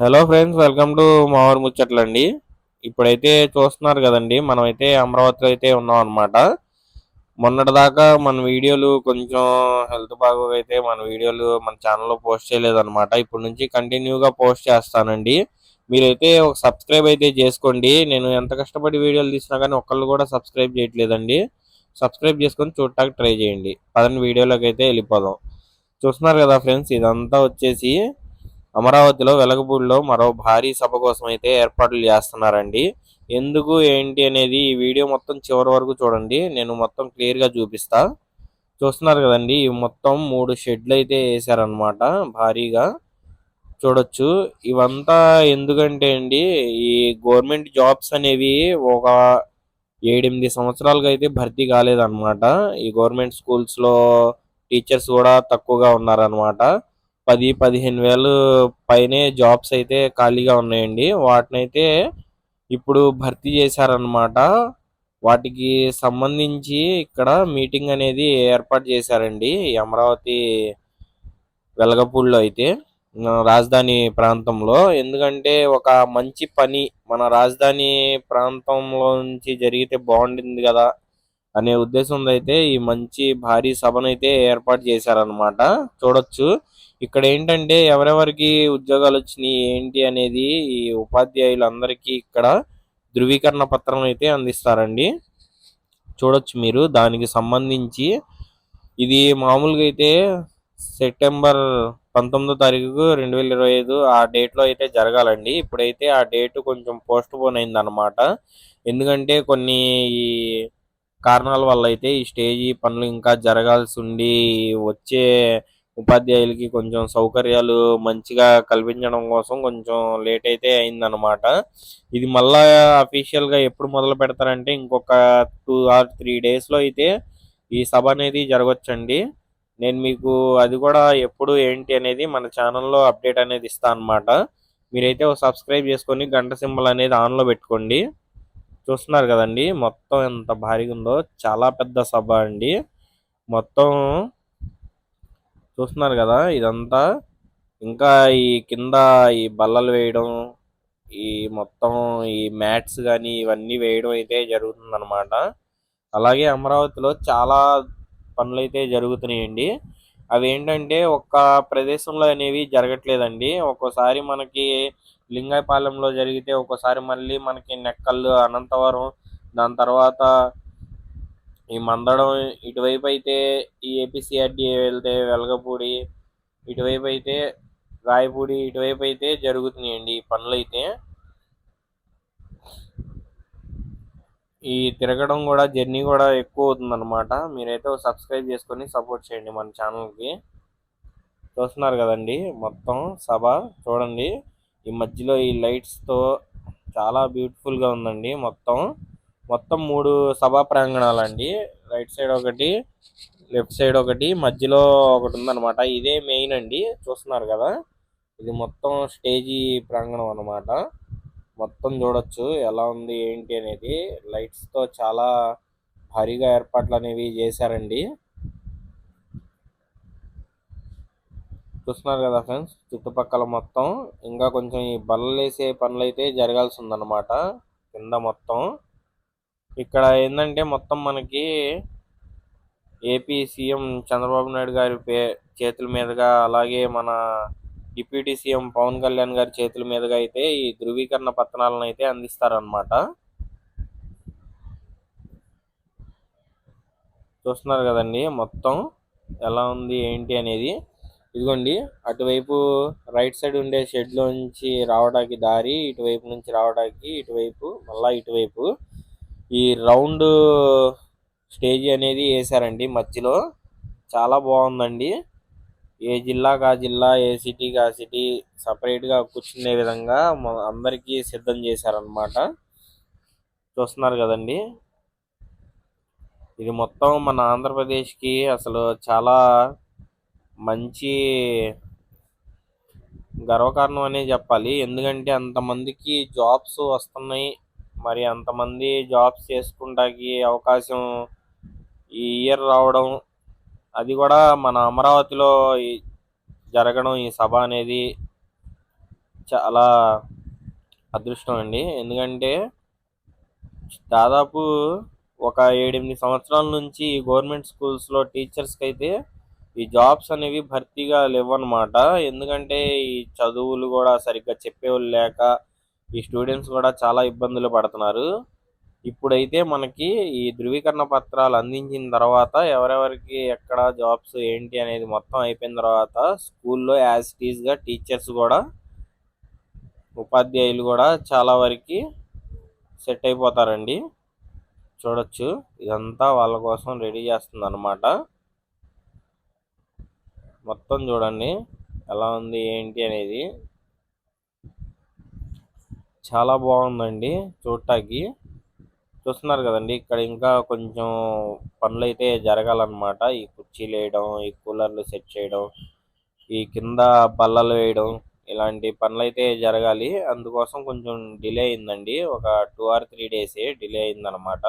Hello friends welcome to మావర్ ముచ్చట్లండి. ఇప్పుడైతే చూస్తున్నారు కదండి మనమైతే అమరావతిలో అయితే ఉన్నాం అనమాట మొన్నటిదాకా మన వీడియోలు కొంచెం హెల్త్ బాగోగైతే మన వీడియోలు మన ఛానల్లో పోస్ట్ చేయలేదన్నమాట. ఇప్పటి నుంచి కంటిన్యూగా పోస్ట్ చేస్తానండి. మీరైతే ఒక సబ్స్క్రైబ్ అయితే చేసుకోండి. నేను ఎంత కష్టపడి వీడియోలు తీసినా కానీ ఒక్కళ్ళు కూడా సబ్స్క్రైబ్ చేయట్లేదండి. సబ్స్క్రైబ్ చేసుకొని చూడటానికి ట్రై చేయండి. పదని వీడియోలోకి అయితే వెళ్ళిపోదాం. చూస్తున్నారు కదా ఫ్రెండ్స్ ఇదంతా వచ్చేసి అమరావతిలో వెలగపూడిలో మరో భారీ సభ కోసం అయితే ఏర్పాట్లు చేస్తున్నారండి. ఎందుకు ఏంటి అనేది ఈ వీడియో మొత్తం చివరి వరకు చూడండి. నేను మొత్తం క్లియర్గా చూపిస్తా. చూస్తున్నారు కదండి ఈ మొత్తం మూడు షెడ్లు అయితే వేసారనమాట భారీగా. చూడొచ్చు. ఇవంతా ఎందుకంటే అండి ఈ గవర్నమెంట్ జాబ్స్ అనేవి ఒక ఏడెనిమిది సంవత్సరాలుగా అయితే భర్తీ కాలేదన్నమాట. ఈ గవర్నమెంట్ స్కూల్స్లో టీచర్స్ కూడా తక్కువగా ఉన్నారనమాట పది పదిహేను వేలు పైనే జాబ్స్ అయితే ఖాళీగా ఉన్నాయండి. వాటినైతే ఇప్పుడు భర్తీ చేశారనమాట వాటికి సంబంధించి ఇక్కడ మీటింగ్ అనేది ఏర్పాటు చేశారండి. అమరావతి వెలగపూడిలో అయితే రాజధాని ప్రాంతంలో. ఎందుకంటే ఒక మంచి పని మన రాజధాని ప్రాంతంలో నుంచి జరిగితే బాగుంటుంది కదా. అనే ఉద్దేశంతో అయితే ఈ మంచి భారీ సభనైతే ఏర్పాటు చేశారనమాట చూడొచ్చు. ఇక్కడ ఏంటంటే ఎవరెవరికి ఉద్యోగాలు వచ్చినాయి ఏంటి అనేది ఈ ఉపాధ్యాయులందరికీ ఇక్కడ ధృవీకరణ పత్రం అయితే అందిస్తారండి. చూడొచ్చు మీరు. దానికి సంబంధించి ఇది మామూలుగా అయితే సెప్టెంబర్ పంతొమ్మిదో తారీఖు రెండు వేల ఇరవై ఐదు ఆ డేట్లో అయితే జరగాలండి. ఇప్పుడైతే ఆ డేట్ కొంచెం పోస్ట్ పోన్ అయింది అనమాట ఎందుకంటే కొన్ని ఈ కారణాల వల్ల అయితే ఈ స్టేజీ పనులు ఇంకా జరగాల్సి ఉండి వచ్చే ఉపాధ్యాయులకి కొంచెం సౌకర్యాలు మంచిగా కల్పించడం కోసం కొంచెం లేట్ అయితే అయిందనమాట ఇది మళ్ళా అఫీషియల్గా ఎప్పుడు మొదలు పెడతారంటే ఇంకొక టూ ఆర్ త్రీ డేస్లో అయితే ఈ సభ అనేది జరగచ్చండి. నేను మీకు అది కూడా ఎప్పుడు ఏంటి అనేది మన ఛానల్లో అప్డేట్ అనేది ఇస్తాను అనమాట మీరైతే ఒక సబ్స్క్రైబ్ చేసుకొని గంట సింబల్ అనేది ఆన్లో పెట్టుకోండి. చూస్తున్నారు కదండి. మొత్తం ఎంత భారీగా ఉందో చాలా పెద్ద సభ అండి. మొత్తం చూస్తున్నారు కదా ఇదంతా. ఇంకా ఈ కింద ఈ బల్లలు వేయడం ఈ మొత్తం ఈ మ్యాట్స్ కానీ ఇవన్నీ వేయడం అయితే జరుగుతుందన్నమాట. అలాగే అమరావతిలో చాలా పనులు అయితే జరుగుతున్నాయండి. అవి ఏంటంటే ఒక్క ప్రదేశంలో అనేవి జరగట్లేదండి. ఒక్కోసారి మనకి లింగాయపాలెంలో జరిగితే ఒకసారి మళ్ళీ మనకి నెక్కల్లు అనంతవరం దాని తర్వాత ఈ మందడం ఇటువైపు అయితే ఈ ఏపీసీఆర్డీఏ వెళ్తే వెలగపూడి ఇటువైపు అయితే రాయపూడి ఇటువైపు అయితే జరుగుతున్నాయండి ఈ పనులు అయితే ఈ తిరగడం కూడా జర్నీ కూడా ఎక్కువ అవుతుందన్నమాట. మీరైతే సబ్స్క్రైబ్ చేసుకొని సపోర్ట్ చేయండి మన ఛానల్కి. చూస్తున్నారు కదండి మొత్తం సభ చూడండి. ఈ మధ్యలో ఈ లైట్స్తో తో చాలా బ్యూటిఫుల్గా గా ఉందండి మొత్తం. మొత్తం మూడు సభా ప్రాంగణాలండి. రైట్ సైడ్ ఒకటి లెఫ్ట్ సైడ్ ఒకటి మధ్యలో ఒకటి ఉందన్నమాట. ఇదే మెయిన్ అండి. చూస్తున్నారు కదా? ఇది మొత్తం స్టేజీ ప్రాంగణం అన్నమాట. మొత్తం చూడొచ్చు ఎలా ఉంది ఏంటి అనేది. లైట్స్తో చాలా భారీగా ఏర్పాట్లు అనేవి చేశారండి. చూస్తున్నారు కదా ఫ్రెండ్స్ చుట్టుపక్కల మొత్తం. ఇంకా కొంచెం ఈ బల్లలు వేసే పనులు అయితే జరగాల్సి ఉందన్నమాట కింద మొత్తం. ఇక్కడ ఏంటంటే మొత్తం మనకి ఏపీ సీఎం చంద్రబాబు నాయుడు గారి పే చేతుల మీదుగా అలాగే మన డిప్యూటీ సీఎం పవన్ కళ్యాణ్ గారి చేతుల మీదుగా అయితే ఈ ధృవీకరణ పత్రాలను అయితే అందిస్తారనమాట చూస్తున్నారు కదండి మొత్తం ఎలా ఉంది ఏంటి అనేది. ఇదిగోండి అటువైపు రైట్ సైడ్ ఉండే షెడ్ నుంచి రావడానికి దారి ఇటువైపు నుంచి రావడానికి ఇటువైపు మళ్ళా ఇటువైపు. ఈ రౌండ్ స్టేజ్ అనేది వేసారండి మధ్యలో. చాలా బాగుందండి. ఏ జిల్లాకి ఆ జిల్లా ఏ సిటీకి ఆ సిటీ సపరేట్గా కూర్చునే విధంగా అందరికీ సిద్ధం చేశారనమాట చూస్తున్నారు కదండి. ఇది మొత్తం మన ఆంధ్రప్రదేశ్కి అసలు చాలా మంచి గర్వకారణం అనే చెప్పాలి. ఎందుకంటే అంతమందికి జాబ్స్ వస్తున్నాయి. మరి అంతమంది జాబ్స్ చేసుకుంటానికి అవకాశం ఈ ఇయర్ రావడం అది కూడా మన అమరావతిలో జరగడం ఈ సభ అనేది చాలా అదృష్టం అండి. ఎందుకంటే దాదాపు ఒక ఏడెనిమిది సంవత్సరాల నుంచి గవర్నమెంట్ స్కూల్స్లో టీచర్స్కి అయితే ఈ జాబ్స్ అనేవి భర్తీగా లేవన్నమాట. ఎందుకంటే ఈ చదువులు కూడా సరిగ్గా చెప్పేవాళ్ళు లేక ఈ స్టూడెంట్స్ కూడా చాలా ఇబ్బందులు పడుతున్నారు. ఇప్పుడైతే మనకి ఈ ధృవీకరణ పత్రాలు అందించిన తర్వాత ఎవరెవరికి ఎక్కడ జాబ్స్ ఏంటి అనేది మొత్తం అయిపోయిన తర్వాత స్కూల్లో యాజ్ టీజ్గా టీచర్స్ కూడా ఉపాధ్యాయులు కూడా చాలా వరకు సెట్ అయిపోతారండి. చూడొచ్చు. ఇదంతా వాళ్ళ కోసం రెడీ చేస్తుంది మొత్తం చూడండి ఎలా ఉంది ఏంటి అనేది. చాలా బాగుందండి చూడటానికి చూస్తున్నారు కదండి ఇక్కడ ఇంకా కొంచెం పనులు అయితే జరగాలన్నమాట. ఈ కుర్చీలు వేయడం ఈ కూలర్లు సెట్ చేయడం ఈ కింద బల్లలు వేయడం ఇలాంటి పనులు అయితే జరగాలి. అందుకోసం కొంచెం డిలే అయిందండి. ఒక two or three days delay అయిందనమాట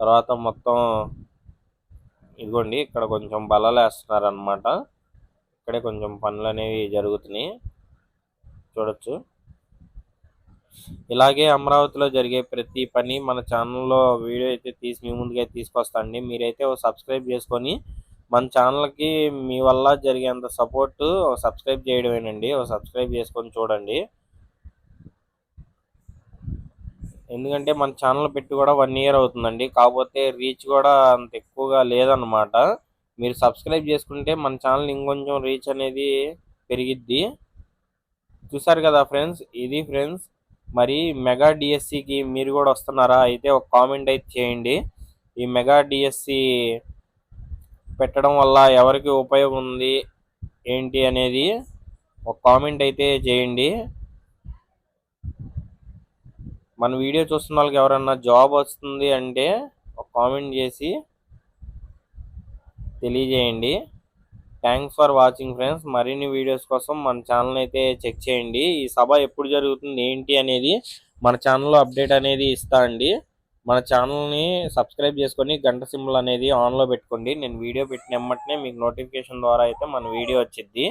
తర్వాత మొత్తం ఇదిగోండి ఇక్కడ కొంచెం బలాలు వేస్తున్నారు అనమాట ఇక్కడే కొంచెం పనులు అనేవి జరుగుతున్నాయి. చూడొచ్చు. ఇలాగే అమరావతిలో జరిగే ప్రతి పని మన ఛానల్లో వీడియో అయితే తీసి మీ ముందుగా తీసుకొస్తాండి మీరైతే ఓ సబ్స్క్రైబ్ చేసుకొని మన ఛానల్కి మీ వల్ల జరిగేంత సపోర్ట్ సబ్స్క్రైబ్ చేయడమేనండి. ఓ సబ్స్క్రైబ్ చేసుకొని చూడండి. ఎందుకంటే మన ఛానల్ పెట్టి కూడా వన్ ఇయర్ అవుతుందండి. కాకపోతే రీచ్ కూడా అంత ఎక్కువగా లేదన్నమాట. మీరు సబ్స్క్రైబ్ చేసుకుంటే మన ఛానల్ ఇంకొంచెం రీచ్ అనేది పెరిగిద్ది. చూసారు కదా ఫ్రెండ్స్ ఇది ఫ్రెండ్స్ మరి మెగా డిఎస్సికి మీరు కూడా వస్తున్నారా? అయితే ఒక కామెంట్ అయితే చేయండి. ఈ మెగా డిఎస్సి పెట్టడం వల్ల ఎవరికి ఉపయోగం ఉంది ఏంటి అనేది ఒక కామెంట్ అయితే చేయండి. మన వీడియో చూస్తున్న వాళ్ళకి ఎవరన్నా జాబ్ వస్తుంది అంటే ఒక కామెంట్ చేసి తెలియజేయండి. థ్యాంక్స్ ఫర్ వాచింగ్ ఫ్రెండ్స్ మరిన్ని వీడియోస్ కోసం మన ఛానల్ అయితే చెక్ చేయండి. ఈ సభ ఎప్పుడు జరుగుతుంది ఏంటి అనేది మన ఛానల్లో అప్డేట్ అనేది ఇస్తా అండి. మన ఛానల్ని సబ్స్క్రైబ్ చేసుకొని గంట సింబల్ అనేది ఆన్లో పెట్టుకోండి. నేను వీడియో పెట్టిన వెంటనే మీకు నోటిఫికేషన్ ద్వారా అయితే మన వీడియో వచ్చింది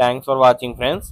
థ్యాంక్స్ ఫర్ వాచింగ్ ఫ్రెండ్స్